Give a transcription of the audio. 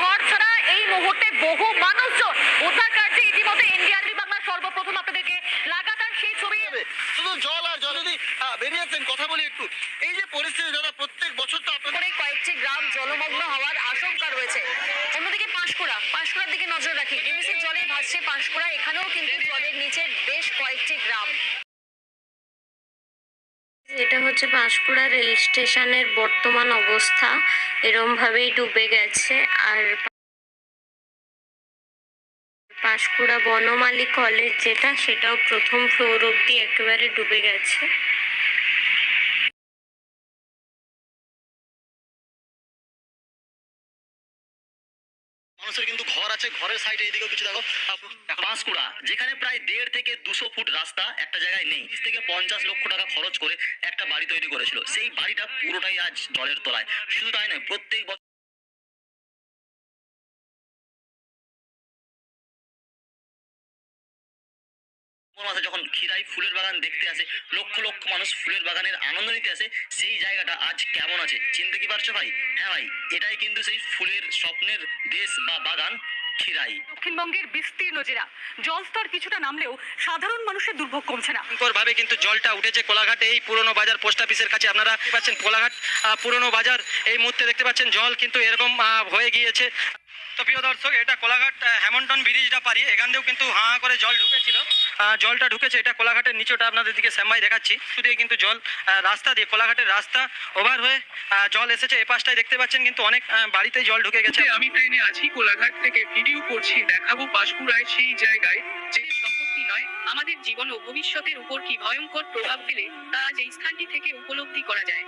ঘর ছাড়া এই মুহূর্তে বহু মানুষজন উদ্ধার কার্যে ইতিমধ্যে এনডিআরবি বাংলা সর্বপ্রথম আপনাদেরকে লাগাতার সেই ছবি শুধু জল আর জল। যদি বেরিয়েছেন কথা বলি একটু। এই যে পরিস্থিতি যারা প্রত্যেক বছর তো আপনাদের কয়েকটি গ্রাম জলমগ্ন হওয়ার আশঙ্কা রয়েছে। অন্যদিকে পাঁশকুড়া। পাঁশকুড়ার দিকে নজর রাখি। এবিসি জলে ভাসছে পাঁশকুড়া। এখানেও কিন্তু জলের নিচে বেশ কয়েকটি গ্রাম। এটা হচ্ছে পাঁশকুড়া রেল স্টেশনের বর্তমান অবস্থা। এরম ভাবেই ডুবে গেছে। আর পাঁশকুড়া বনমালী কলেজ যেটা, সেটাও প্রথম ফ্লোর অব্দি একেবারে ডুবে গেছে। মানুষের কিন্তু ঘর আছে, ঘরের সাইডে এদিকেও কিছু দেখো। পাঁশকুড়া যেখানে প্রায় দেড় থেকে দুশো ফুট রাস্তা একটা জায়গায় নেই। থেকে পঞ্চাশ লক্ষ টাকা খরচ করে একটা বাড়ি তৈরি করেছিল। সেই বাড়িটা পুরোটাই আজ জলের তলায়। শুধু তাই নয়, প্রত্যেক মাসে যখন খিরাই ফুলের বাগান দেখতে আসে লক্ষ লক্ষ মানুষ ফুলের বাগানের আনন্দ নিতে আসে সেই জায়গাটা আজ কেমন আছে? চিনতে কি পারছ ভাই? হ্যাঁ ভাই এটাই কিন্তু সেই ফুলের স্বপ্নের দেশ বা বাগান খিরাই দক্ষিণবঙ্গের বিস্তীর্ণ জেলা। জলস্তর কিছুটা নামলেও সাধারণ মানুষের দুর্ভোগ কমছে না। ভাবে কিন্তু জলটা উঠেছে কোলাঘাটে এই পুরনো বাজার পোস্ট অফিসের কাছে আপনারা দেখতে পাচ্ছেন কোলাঘাট আহ, পুরনো বাজার এই মুহূর্তে দেখতে পাচ্ছেন জল কিন্তু এরকম হয়ে গিয়েছে। তো দর্শক, এটা কোলাঘাট হ্যামন্টন ব্রিজটা পারি এখান দিয়েও কিন্তু হাঁ করে জল ঢুকেছিল। জলটা ঢুকেছে এটা কোলাঘাটের নিচেটা, আপনাদের দিকে শ্যামাই দেখাচ্ছি। শুধু কিন্তু জল রাস্তা দিয়ে, কোলাঘাটের রাস্তা ওভার হয়ে জল এসেছে এই পাশটায়। দেখতে পাচ্ছেন কিন্তু অনেক বাড়িতে জল ঢুকে গেছে। আমি ট্রেনে আছি, কোলাঘাট থেকে ভিডিও করছি, দেখাবো পাঁশকুড়ায় সেই জায়গায়, যে সম্পত্তি নয়। আমাদের জীবন ও ভবিষ্যতের উপর কি ভয়ঙ্কর প্রভাব ফেলে, তা আজ এই স্থানটি থেকে উপলব্ধি করা যায়।